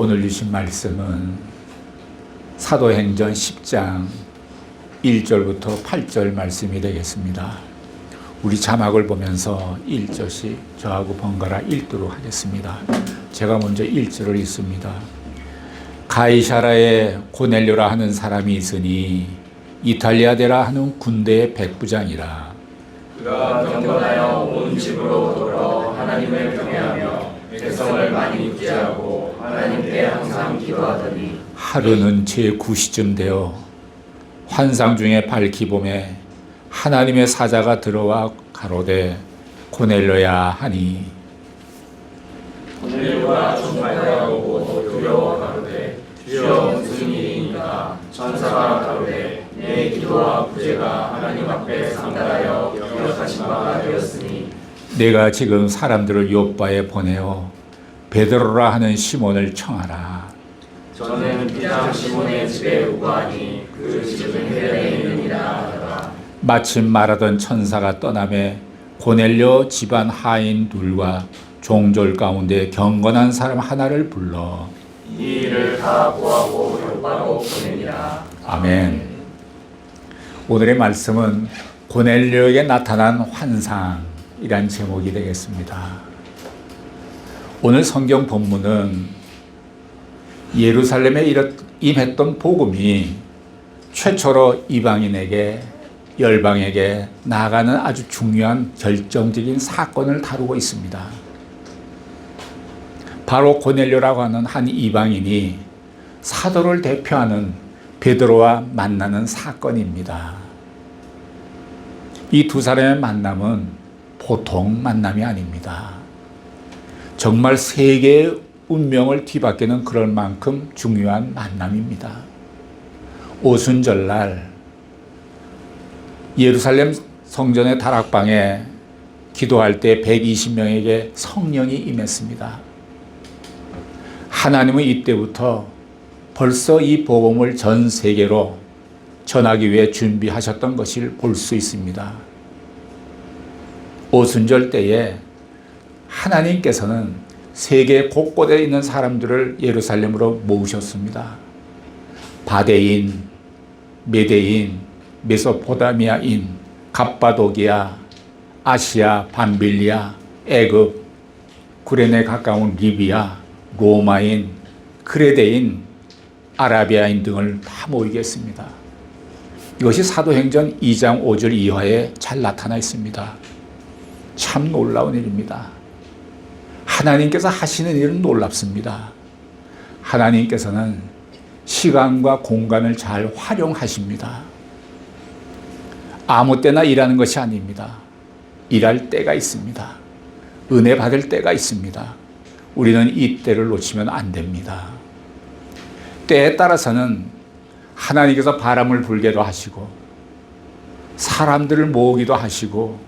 오늘 주신 말씀은 사도행전 10장 1절부터 8절 말씀이 되겠습니다. 우리 자막을 보면서 1절씩 저하고 번갈아 읽도록 하겠습니다. 제가 먼저 1절을 읽습니다. 가이사라에 고넬료라 하는 사람이 있으니 이탈리아데라 하는 군대의 백부장이라 그가 경건하여 온 집으로 돌아 하나님을 경외하며 백성을 많이 육지하고 하나님께 항상 기도하더니 하루는 제9시쯤 되어 환상 중에 밝히 봄에 하나님의 사자가 들어와 가로되 고넬로야 하니. 오늘과 총괄하고 두려워 가로되 주여 무슨 일이니까? 천사가 가로되 내 기도와 부재가 하나님 앞에 상달하여 기억하신 바가 되었으니 내가 지금 사람들을 요바에 보내어 베드로라 하는 시몬을 청하라 저는 비장 시몬의 집에 우거하니 그 집은 헤레에 있느니라 마침 말하던 천사가 떠남에 고넬료 집안 하인 둘과 종졸 가운데 경건한 사람 하나를 불러 이 일을 다 보하고 효과로 보내니라 아멘. 오늘의 말씀은 고넬료에게 나타난 환상이란 제목이 되겠습니다. 오늘 성경 본문은 예루살렘에 임했던 복음이 최초로 이방인에게 열방에게 나아가는 아주 중요한 결정적인 사건을 다루고 있습니다. 바로 고넬료라고 하는 한 이방인이 사도를 대표하는 베드로와 만나는 사건입니다. 이 두 사람의 만남은 보통 만남이 아닙니다. 정말 세계의 운명을 뒤바뀌는 그럴 만큼 중요한 만남입니다. 오순절날 예루살렘 성전의 다락방에 기도할 때 120명에게 성령이 임했습니다. 하나님은 이때부터 벌써 이 복음을 전 세계로 전하기 위해 준비하셨던 것을 볼 수 있습니다. 오순절 때에 하나님께서는 세계 곳곳에 있는 사람들을 예루살렘으로 모으셨습니다. 바데인, 메데인, 메소포다미아인, 갑바도기아, 아시아, 밤빌리아, 애굽, 구레네 가까운 리비아, 로마인, 크레데인, 아라비아인 등을 다 모이겠습니다. 이것이 사도행전 2장 5절 이하에 잘 나타나 있습니다. 참 놀라운 일입니다. 하나님께서 하시는 일은 놀랍습니다. 하나님께서는 시간과 공간을 잘 활용하십니다. 아무 때나 일하는 것이 아닙니다. 일할 때가 있습니다. 은혜 받을 때가 있습니다. 우리는 이 때를 놓치면 안 됩니다. 때에 따라서는 하나님께서 바람을 불게도 하시고 사람들을 모으기도 하시고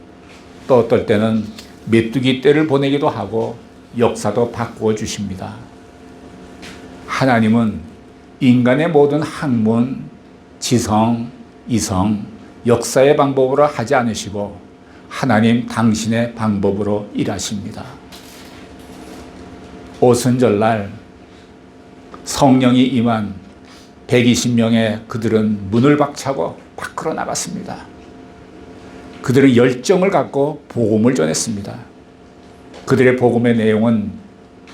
또 어떨 때는 메뚜기 때를 보내기도 하고 역사도 바꾸어 주십니다. 하나님은 인간의 모든 학문, 지성, 이성, 역사의 방법으로 하지 않으시고 하나님 당신의 방법으로 일하십니다. 오순절날 성령이 임한 120명의 그들은 문을 박차고 밖으로 나갔습니다. 그들은 열정을 갖고 복음을 전했습니다. 그들의 복음의 내용은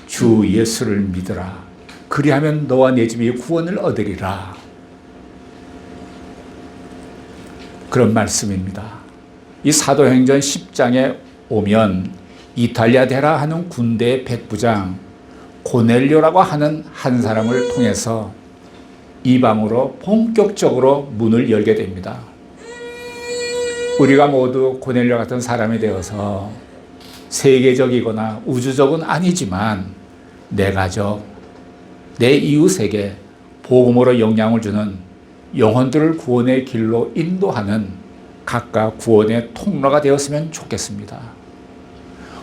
주 예수를 믿으라. 그리하면 너와 내 집이 구원을 얻으리라. 그런 말씀입니다. 이 사도행전 10장에 오면 이탈리아 데라 하는 군대의 백부장 고넬료라고 하는 한 사람을 통해서 이방으로 본격적으로 문을 열게 됩니다. 우리가 모두 고넬료 같은 사람이 되어서 세계적이거나 우주적은 아니지만 내 가족, 내 이웃에게 복음으로 영향을 주는 영혼들을 구원의 길로 인도하는 각각 구원의 통로가 되었으면 좋겠습니다.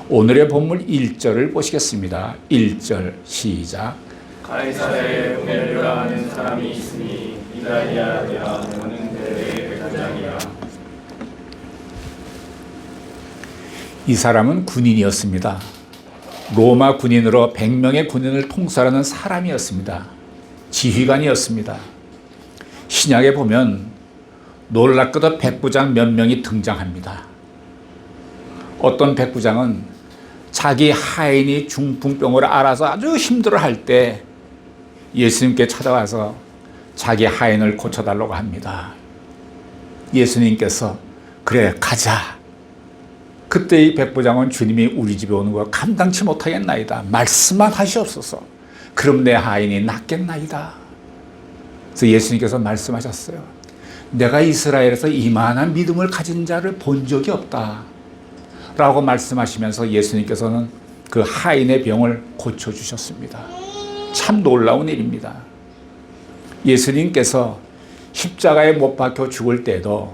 오늘의 본문 1절을 보시겠습니다. 1절 시작. 가이사랴에 고넬료라 하는 사람이 있으니 이달리아데라 하는 대의 백부장이라 이 사람은 군인이었습니다. 로마 군인으로 100명의 군인을 통솔하는 사람이었습니다. 지휘관이었습니다. 신약에 보면 놀랍게도 백부장 몇 명이 등장합니다. 어떤 백부장은 자기 하인이 중풍병을 알아서 아주 힘들어 할 때 예수님께 찾아와서 자기 하인을 고쳐달라고 합니다. 예수님께서 그래 가자. 그때 이 백부장은 주님이 우리 집에 오는 거 감당치 못하겠나이다. 말씀만 하시옵소서. 그럼 내 하인이 낫겠나이다. 그래서 예수님께서 말씀하셨어요. 내가 이스라엘에서 이만한 믿음을 가진 자를 본 적이 없다. 라고 말씀하시면서 예수님께서는 그 하인의 병을 고쳐주셨습니다. 참 놀라운 일입니다. 예수님께서 십자가에 못 박혀 죽을 때도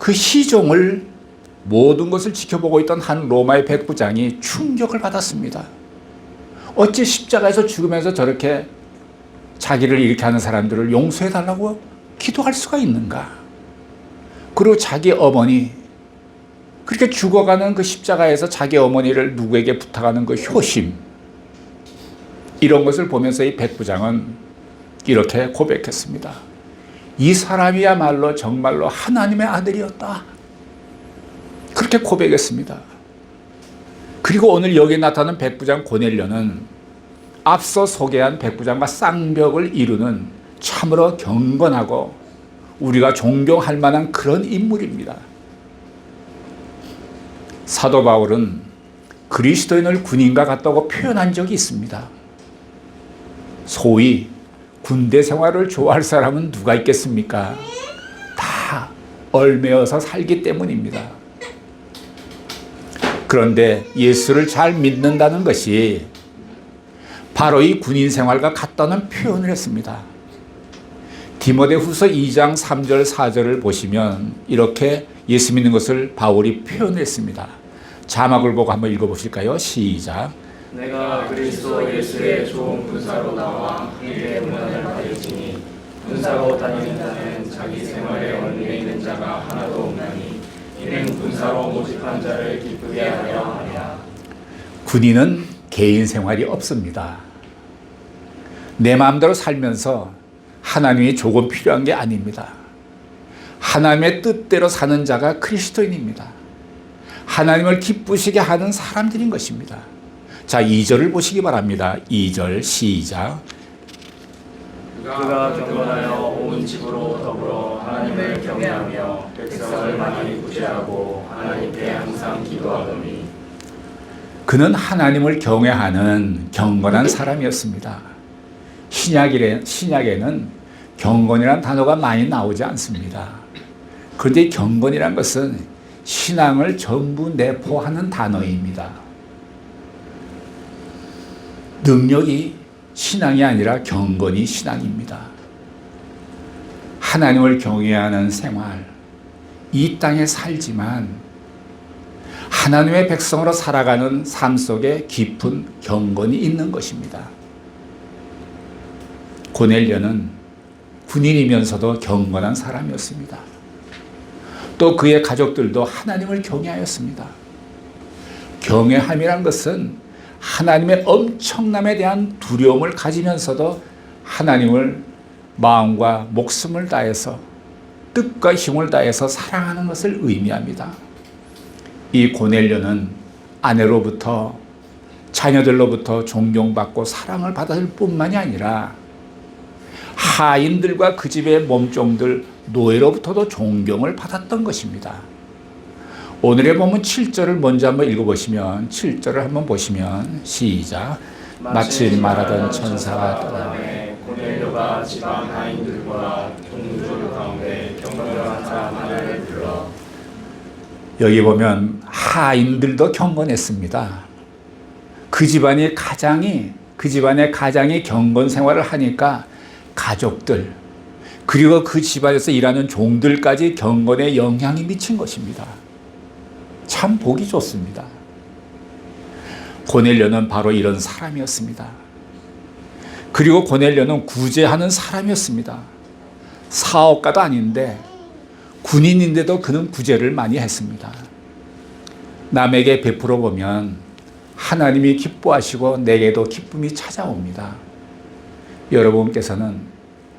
그 시종을 모든 것을 지켜보고 있던 한 로마의 백부장이 충격을 받았습니다. 어찌 십자가에서 죽으면서 저렇게 자기를 이렇게 하는 사람들을 용서해 달라고 기도할 수가 있는가? 그리고 자기 어머니 그렇게 죽어가는 그 십자가에서 자기 어머니를 누구에게 부탁하는 그 효심 이런 것을 보면서 이 백부장은 이렇게 고백했습니다. 이 사람이야말로 정말로 하나님의 아들이었다. 그렇게 고백했습니다. 그리고 오늘 여기 나타난 백부장 고넬료는 앞서 소개한 백부장과 쌍벽을 이루는 참으로 경건하고 우리가 존경할 만한 그런 인물입니다. 사도 바울은 그리스도인을 군인과 같다고 표현한 적이 있습니다. 소위 군대 생활을 좋아할 사람은 누가 있겠습니까? 다 얼매어서 살기 때문입니다. 그런데 예수를 잘 믿는다는 것이 바로 이 군인 생활과 같다는 표현을 했습니다. 디모데 후서 2장 3절 4절을 보시면 이렇게 예수 믿는 것을 바울이 표현했습니다. 자막을 보고 한번 읽어보실까요? 시작. 내가 그리스도 예수의 좋은 군사로 나와 함께 문안을 받을지니 군사로 다니는 자는 자기 생활에 얽매 있는 자가 하나도 없나니 이는 군사로 모집한 자를 기쁘게 하려 하랴 군인은 개인 생활이 없습니다. 내 마음대로 살면서 하나님이 조금 필요한 게 아닙니다. 하나님의 뜻대로 사는 자가 그리스도인입니다. 하나님을 기쁘시게 하는 사람들인 것입니다. 자, 2절을 보시기 바랍니다. 2절 시작. 그가 경건하여 온 집으로 더불어 하나님을 경외하며 백성을 많이 구제하고 하나님께 항상 기도하더니 그는 하나님을 경외하는 경건한 사람이었습니다. 신약에, 신약에는 경건이라는 단어가 많이 나오지 않습니다. 그런데 경건이란 것은 신앙을 전부 내포하는 단어입니다. 능력이 신앙이 아니라 경건이 신앙입니다. 하나님을 경외하는 생활, 이 땅에 살지만 하나님의 백성으로 살아가는 삶 속에 깊은 경건이 있는 것입니다. 고넬료는 군인이면서도 경건한 사람이었습니다. 또 그의 가족들도 하나님을 경외하였습니다. 경외함이란 것은 하나님의 엄청남에 대한 두려움을 가지면서도 하나님을 마음과 목숨을 다해서 뜻과 힘을 다해서 사랑하는 것을 의미합니다. 이 고넬료는 아내로부터 자녀들로부터 존경받고 사랑을 받을 뿐만이 아니라 하인들과 그 집의 몸종들 노예로부터도 존경을 받았던 것입니다. 오늘의 본문 7절을 먼저 한번 읽어보시면 7절을 한번 보시면 시작 마치 말하던 천사가 떠나 떠남에 고넬료가 지방 하인들과 동족 가운데 경건한 사람 하나를 불러 여기 보면 하인들도 경건했습니다. 그 집안이 가장이 그 집안의 가장이 경건 생활을 하니까 가족들 그리고 그 집안에서 일하는 종들까지 경건에 영향이 미친 것입니다. 참 보기 좋습니다. 고넬료는 바로 이런 사람이었습니다. 그리고 고넬료는 구제하는 사람이었습니다. 사업가도 아닌데 군인인데도 그는 구제를 많이 했습니다. 남에게 베풀어 보면 하나님이 기뻐하시고 내게도 기쁨이 찾아옵니다. 여러분께서는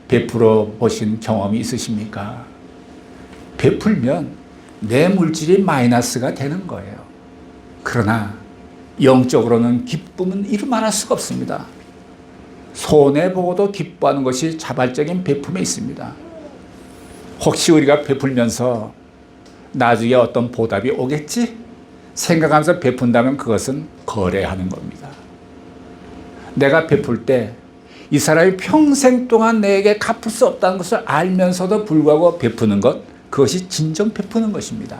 베풀어 보신 경험이 있으십니까? 베풀면 내 물질이 마이너스가 되는 거예요. 그러나 영적으로는 기쁨은 이루말할 수가 없습니다. 손해 보고도 기뻐하는 것이 자발적인 베품에 있습니다. 혹시 우리가 베풀면서 나중에 어떤 보답이 오겠지? 생각하면서 베푼다면 그것은 거래하는 겁니다. 내가 베풀 때 이 사람이 평생 동안 내게 갚을 수 없다는 것을 알면서도 불구하고 베푸는 것, 그것이 진정 베푸는 것입니다.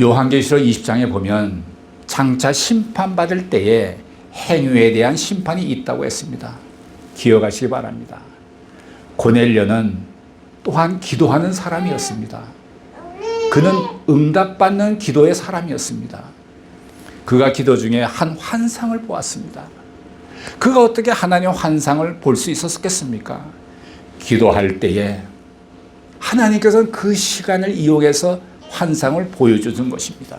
요한계시록 20장에 보면 장차 심판받을 때에 행위에 대한 심판이 있다고 했습니다. 기억하시기 바랍니다. 고넬료는 또한 기도하는 사람이었습니다. 그는 응답받는 기도의 사람이었습니다. 그가 기도 중에 한 환상을 보았습니다. 그가 어떻게 하나님의 환상을 볼 수 있었겠습니까? 기도할 때에 하나님께서는 그 시간을 이용해서 환상을 보여주는 것입니다.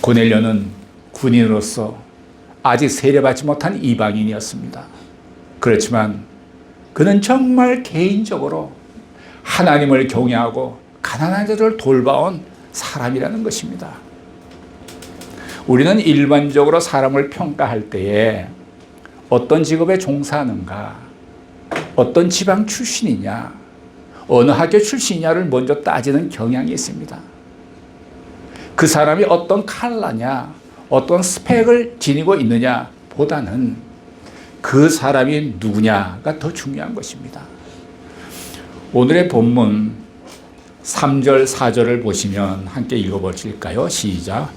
고넬료는 군인으로서 아직 세례받지 못한 이방인이었습니다. 그렇지만 그는 정말 개인적으로 하나님을 경외하고 가난한 자들을 돌봐온 사람이라는 것입니다. 우리는 일반적으로 사람을 평가할 때에 어떤 직업에 종사하는가, 어떤 지방 출신이냐, 어느 학교 출신이냐를 먼저 따지는 경향이 있습니다. 그 사람이 어떤 칼라냐, 어떤 스펙을 지니고 있느냐 보다는 그 사람이 누구냐가 더 중요한 것입니다. 오늘의 본문 3절, 4절을 보시면 함께 읽어보실까요? 시작.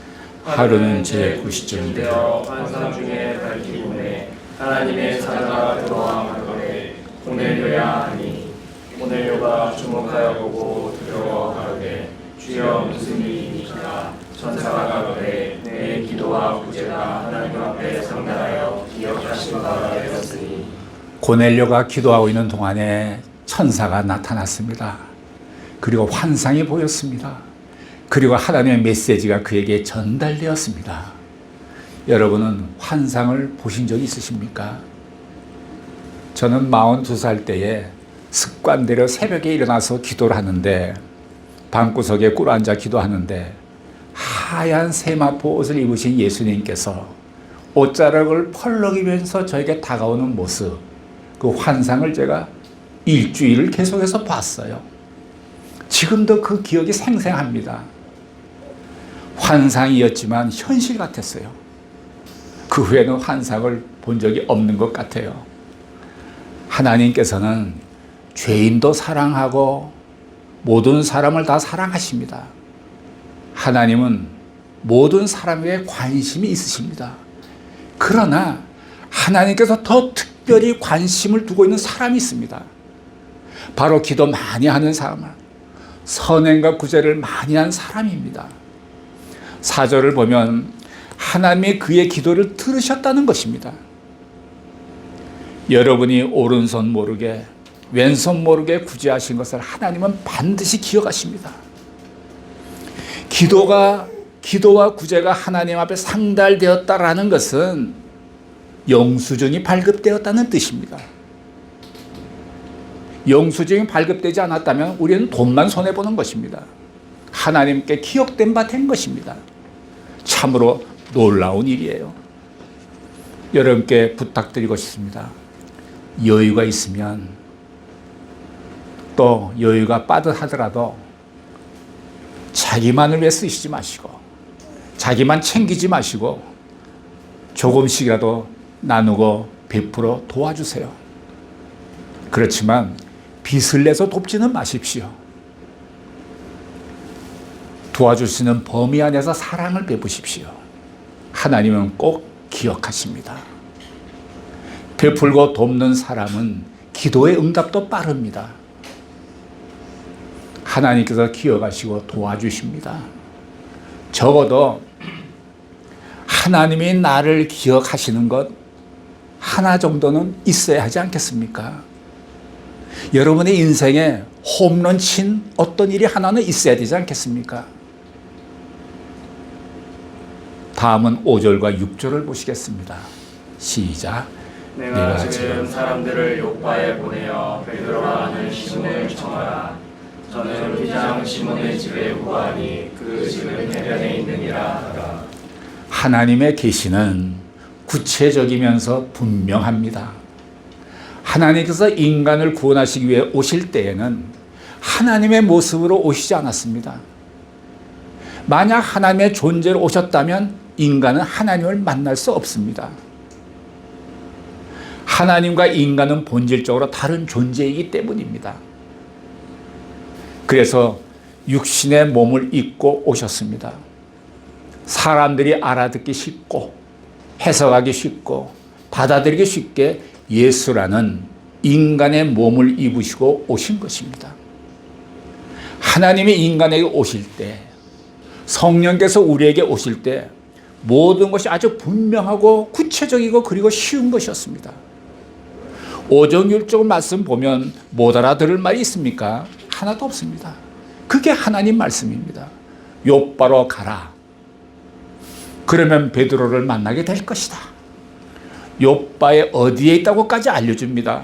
하루는 제 90점 되어 환상 중에 밝히고내 하나님의 사자가 들어와 고넬료야 하니 고넬료가 주목하여 보고 두려워 가로되 주여 무슨 일이니까 천사가 가로되 내 기도와 구제가 하나님 앞에 상달하여 기억하신 바가 되었으니 고넬료가 기도하고 있는 동안에 천사가 나타났습니다. 그리고 환상이 보였습니다. 그리고 하나님의 메시지가 그에게 전달되었습니다. 여러분은 환상을 보신 적 있으십니까? 저는 42살 때에 습관대로 새벽에 일어나서 기도를 하는데 방구석에 꿇어앉아 기도하는데 하얀 세마포 옷을 입으신 예수님께서 옷자락을 펄럭이면서 저에게 다가오는 모습 그 환상을 제가 일주일을 계속해서 봤어요. 지금도 그 기억이 생생합니다. 환상이었지만 현실 같았어요. 그 후에는 환상을 본 적이 없는 것 같아요. 하나님께서는 죄인도 사랑하고 모든 사람을 다 사랑하십니다. 하나님은 모든 사람에게 관심이 있으십니다. 그러나 하나님께서 더 특별히 관심을 두고 있는 사람이 있습니다. 바로 기도 많이 하는 사람을 선행과 구제를 많이 한 사람입니다. 사절을 보면 하나님이 그의 기도를 들으셨다는 것입니다. 여러분이 오른손 모르게 왼손 모르게 구제하신 것을 하나님은 반드시 기억하십니다. 기도가 기도와 구제가 하나님 앞에 상달되었다라는 것은 영수증이 발급되었다는 뜻입니다. 영수증이 발급되지 않았다면 우리는 돈만 손해 보는 것입니다. 하나님께 기억된 바 된 것입니다. 참으로 놀라운 일이에요. 여러분께 부탁드리고 싶습니다. 여유가 있으면 또 여유가 빠듯하더라도 자기만을 위해 쓰시지 마시고 자기만 챙기지 마시고 조금씩이라도 나누고 베풀어 도와주세요. 그렇지만 빚을 내서 돕지는 마십시오. 도와주시는 범위 안에서 사랑을 베푸십시오. 하나님은 꼭 기억하십니다. 베풀고 돕는 사람은 기도의 응답도 빠릅니다. 하나님께서 기억하시고 도와주십니다. 적어도 하나님이 나를 기억하시는 것 하나 정도는 있어야 하지 않겠습니까? 여러분의 인생에 홈런 친 어떤 일이 하나는 있어야 되지 않겠습니까? 다음은 5절과 6절을 보시겠습니다. 시작. 내가 지금 사람들을 욕바에 보내어 베드로라 하는 시몬을 청하라. 저는 비장 시몬의 집에 구하니 그 집은 해변에 있느니라. 하나님의 계시는 구체적이면서 분명합니다. 하나님께서 인간을 구원하시기 위해 오실 때에는 하나님의 모습으로 오시지 않았습니다. 만약 하나님의 존재로 오셨다면 인간은 하나님을 만날 수 없습니다. 하나님과 인간은 본질적으로 다른 존재이기 때문입니다. 그래서 육신의 몸을 입고 오셨습니다. 사람들이 알아듣기 쉽고 해석하기 쉽고 받아들이기 쉽게 예수라는 인간의 몸을 입으시고 오신 것입니다. 하나님이 인간에게 오실 때 성령께서 우리에게 오실 때 모든 것이 아주 분명하고 구체적이고 그리고 쉬운 것이었습니다. 오정율적 말씀 보면 못 알아들을 말이 있습니까? 하나도 없습니다. 그게 하나님 말씀입니다. 요바로 가라. 그러면 베드로를 만나게 될 것이다. 요바에 어디에 있다고까지 알려줍니다.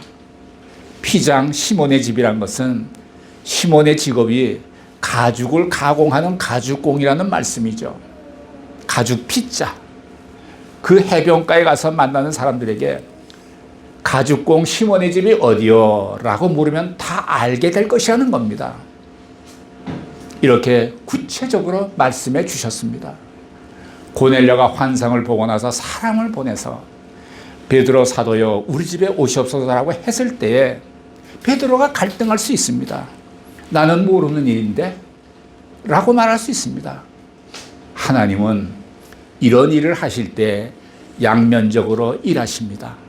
피장 시몬의 집이란 것은 시몬의 직업이 가죽을 가공하는 가죽공이라는 말씀이죠. 가죽 피자. 그 해변가에 가서 만나는 사람들에게 가죽공 시몬의 집이 어디요? 라고 물으면 다 알게 될 것이라는 겁니다. 이렇게 구체적으로 말씀해 주셨습니다. 고넬료가 환상을 보고 나서 사람을 보내서 베드로 사도여 우리 집에 오시옵소서라고 했을 때에 베드로가 갈등할 수 있습니다. 나는 모르는 일인데 라고 말할 수 있습니다. 하나님은 이런 일을 하실 때 양면적으로 일하십니다.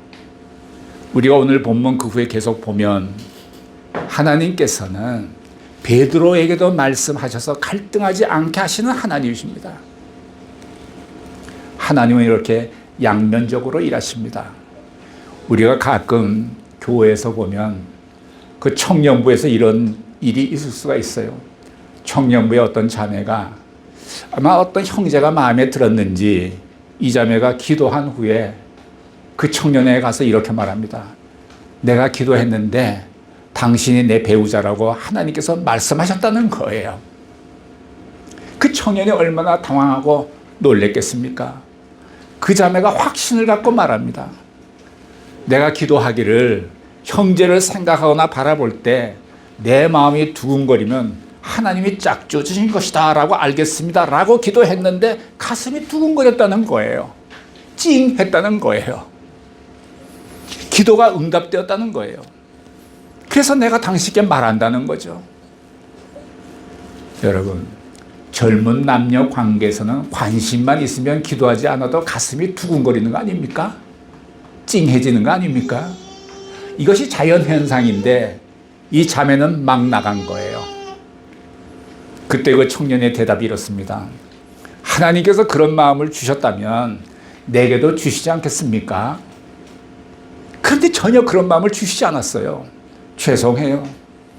우리가 오늘 본문 그 후에 계속 보면 하나님께서는 베드로에게도 말씀하셔서 갈등하지 않게 하시는 하나님이십니다. 하나님은 이렇게 양면적으로 일하십니다. 우리가 가끔 교회에서 보면 그 청년부에서 이런 일이 있을 수가 있어요. 청년부의 어떤 자매가 아마 어떤 형제가 마음에 들었는지 이 자매가 기도한 후에 그 청년에 가서 이렇게 말합니다. 내가 기도했는데 당신이 내 배우자라고 하나님께서 말씀하셨다는 거예요. 그 청년이 얼마나 당황하고 놀랬겠습니까? 그 자매가 확신을 갖고 말합니다. 내가 기도하기를 형제를 생각하거나 바라볼 때 내 마음이 두근거리면 하나님이 짝줘 주신 것이다 라고 알겠습니다 라고 기도했는데 가슴이 두근거렸다는 거예요. 찡 했다는 거예요. 기도가 응답되었다는 거예요. 그래서 내가 당신께 말한다는 거죠. 여러분, 젊은 남녀 관계에서는 관심만 있으면 기도하지 않아도 가슴이 두근거리는 거 아닙니까? 찡해지는 거 아닙니까? 이것이 자연 현상인데 이 자매는 막 나간 거예요. 그때 그 청년의 대답이 이렇습니다. 하나님께서 그런 마음을 주셨다면 내게도 주시지 않겠습니까? 그런데 전혀 그런 마음을 주시지 않았어요. 죄송해요.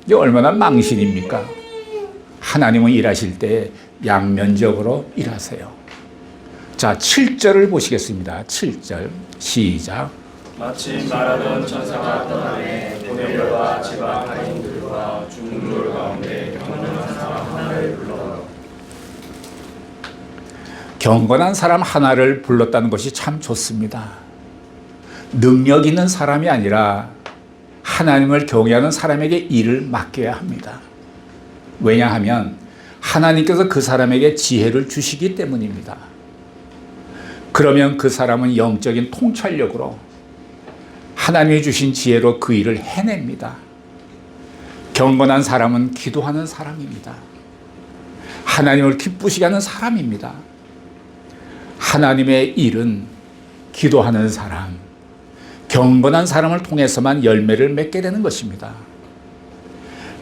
이게 얼마나 망신입니까? 하나님은 일하실 때 양면적으로 일하세요. 자, 7절을 보시겠습니다. 7절. 시작. 마침 말하던 천사가 떠나네 고넬료와 지방 하인들과 중돌 가운데 경건한 사람 하나를 불러 경건한 사람 하나를 불렀다는 것이 참 좋습니다. 능력 있는 사람이 아니라 하나님을 경외하는 사람에게 일을 맡겨야 합니다. 왜냐하면 하나님께서 그 사람에게 지혜를 주시기 때문입니다. 그러면 그 사람은 영적인 통찰력으로 하나님이 주신 지혜로 그 일을 해냅니다. 경건한 사람은 기도하는 사람입니다. 하나님을 기쁘시게 하는 사람입니다. 하나님의 일은 기도하는 사람, 경건한 사람을 통해서만 열매를 맺게 되는 것입니다.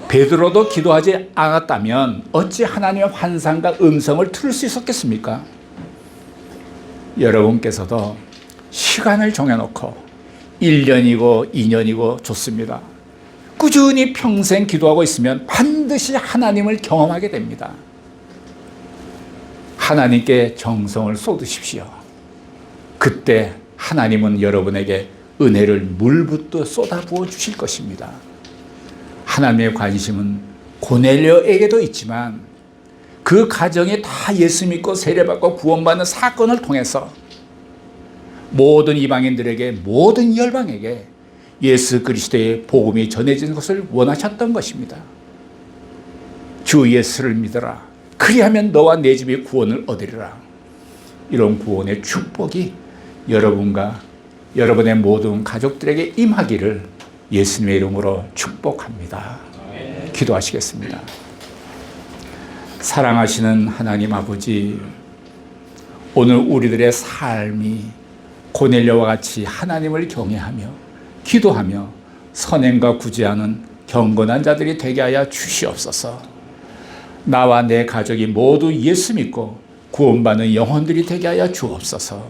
베드로도 기도하지 않았다면 어찌 하나님의 환상과 음성을 들을 수 있었겠습니까? 여러분께서도 시간을 정해놓고 1년이고 2년이고 좋습니다. 꾸준히 평생 기도하고 있으면 반드시 하나님을 경험하게 됩니다. 하나님께 정성을 쏟으십시오. 그때 하나님은 여러분에게 은혜를 물붓듯 쏟아부어 주실 것입니다. 하나님의 관심은 고넬료에게도 있지만 그 가정이 다 예수 믿고 세례받고 구원받는 사건을 통해서 모든 이방인들에게 모든 열방에게 예수 그리스도의 복음이 전해지는 것을 원하셨던 것입니다. 주 예수를 믿어라. 그리하면 너와 내 집이 구원을 얻으리라. 이런 구원의 축복이 여러분과 여러분의 모든 가족들에게 임하기를 예수님의 이름으로 축복합니다. 기도하시겠습니다. 사랑하시는 하나님 아버지, 오늘 우리들의 삶이 고넬료와 같이 하나님을 경외하며 기도하며 선행과 구제하는 경건한 자들이 되게 하여 주시옵소서. 나와 내 가족이 모두 예수 믿고 구원받는 영혼들이 되게 하여 주옵소서.